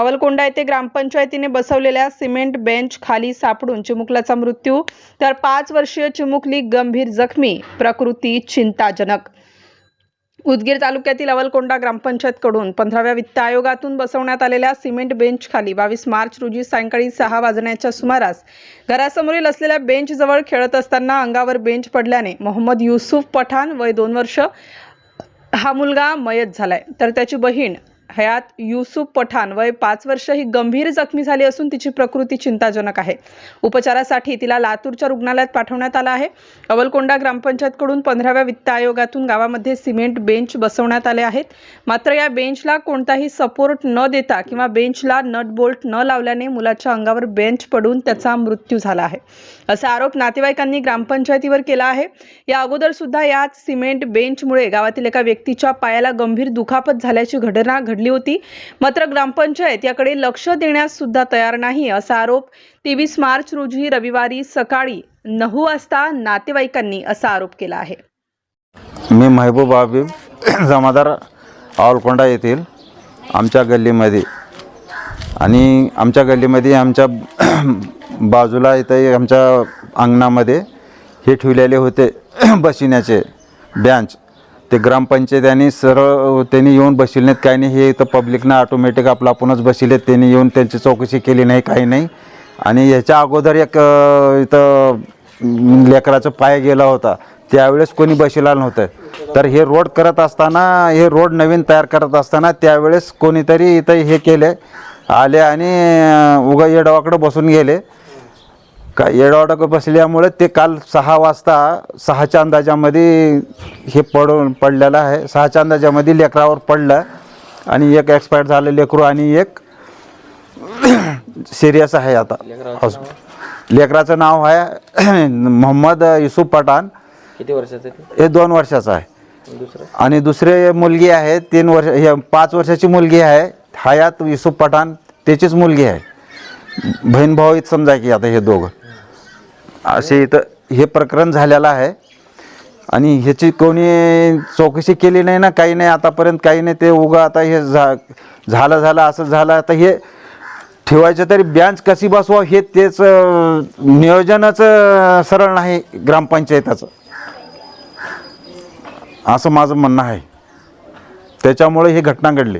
अवलकोंडा येथे ग्रामपंचायतीने बसवलेल्या सिमेंट बेंच खाली सापडून चिमुकल्याचा मृत्यू तर पाच वर्षीय चिमुकली गंभीर जखमी प्रकृती चिंताजनक. उदगीर तालुक्यातील अवलकोंडा ग्रामपंचायतकडून पंधराव्या वित्त आयोगातून बसवण्यात आलेल्या सिमेंट बेंच खाली बावीस मार्च रोजी सायंकाळी सहा वाजण्याच्या सुमारास घरासमोरील असलेल्या बेंच जवळ खेळत असताना अंगावर बेंच पडल्याने मोहम्मद युसुफ पठाण वय दोन वर्ष हा मुलगा मयत झालाय. तर त्याची बहीण हयात युसुफ पठाण वय पाच वर्ष ही गंभीर जखमी झाली असून तिची प्रकृती चिंताजनक आहे. उपचारासाठी तिला लातूरच्या रुग्णालयात पाठवण्यात आलं आहे. अवलकोंडा ग्रामपंचायतकडून पंधराव्या वित्त आयोगातून गावामध्ये सिमेंट बेंच बसवण्यात आले आहेत. मात्र या बेंचला कोणताही सपोर्ट न देता किंवा बेंचला नट बोल्ट न लावल्याने मुलाच्या अंगावर बेंच पडून त्याचा मृत्यू झाला आहे. असा आरोप नातेवाईकांनी ग्रामपंचायतीवर केला आहे. या अगोदर सुद्धा याच सिमेंट बेंचमुळे गावातील एका व्यक्तीच्या पायाला गंभीर दुखापत झाल्याची घटना घडली होती. मात्र ग्रामपंचायत याकडे लक्ष देण्यास सुद्धा तयार नाही असा आरोप तेवीस मार्च रोजी रविवारी सकाळी नऊ वाजता नातेवाईकांनी असा आरोप केला आहे. मी महबूब हबीब जमादार आवलकोंडा येथील आमच्या गल्लीमध्ये आणि आमच्या गल्लीमध्ये आमच्या बाजूला इथं आमच्या अंगणामध्ये हे ठेवलेले होते बसिण्याचे बँच. ते ग्रामपंचायतीने सरळ त्यांनी येऊन बसिलेत काही नाही हे इथं पब्लिकनं ऑटोमॅटिक आपलं आपणच बसिलेत त्यांनी येऊन त्यांची चौकशी केली नाही काही नाही. आणि ह्याच्या अगोदर एक इथं लेकराचा पाय गेला होता. त्यावेळेस कोणी बसिला नव्हतं. तर हे रोड करत असताना हे रोड नवीन तयार करत असताना त्यावेळेस कोणीतरी इथं हे केले. आले आणि उगा येडवाकडं बसून गेले. का येडवाडक बसल्यामुळे ते काल सहा वाजता सहाच्या अंदाजामध्ये हे पडून पडलेलं आहे. सहाच्या अंदाजामध्ये लेकरावर पडलं आणि एक एक्सपायर झालं लेकरू आणि एक सिरियस आहे आता. हॉस्पिटल लेकराचं नाव आहे मोहम्मद युसुफ पठाण. किती वर्षाचं हे दोन वर्षाचं आहे. आणि दुसरे? मुलगी आहे तीन वर्ष हे पाच वर्षाची मुलगी आहे. हयात युसुफ पठाण त्याचीच मुलगी आहे. बहीण भाऊ समजा की आता हे दोघं. असे इथं हे प्रकरण झालेलं आहे. आणि ह्याची कोणी चौकशी केली नाही ना काही नाही आतापर्यंत काही नाही ते उगा आता हे झा झालं झालं असं झालं आता हे ठेवायचं तरी बँच कशी बसवा हे तेच नियोजनच सरळ नाही ग्रामपंचायताचं. असं माझं म्हणणं आहे. त्याच्यामुळे ही घटना घडली.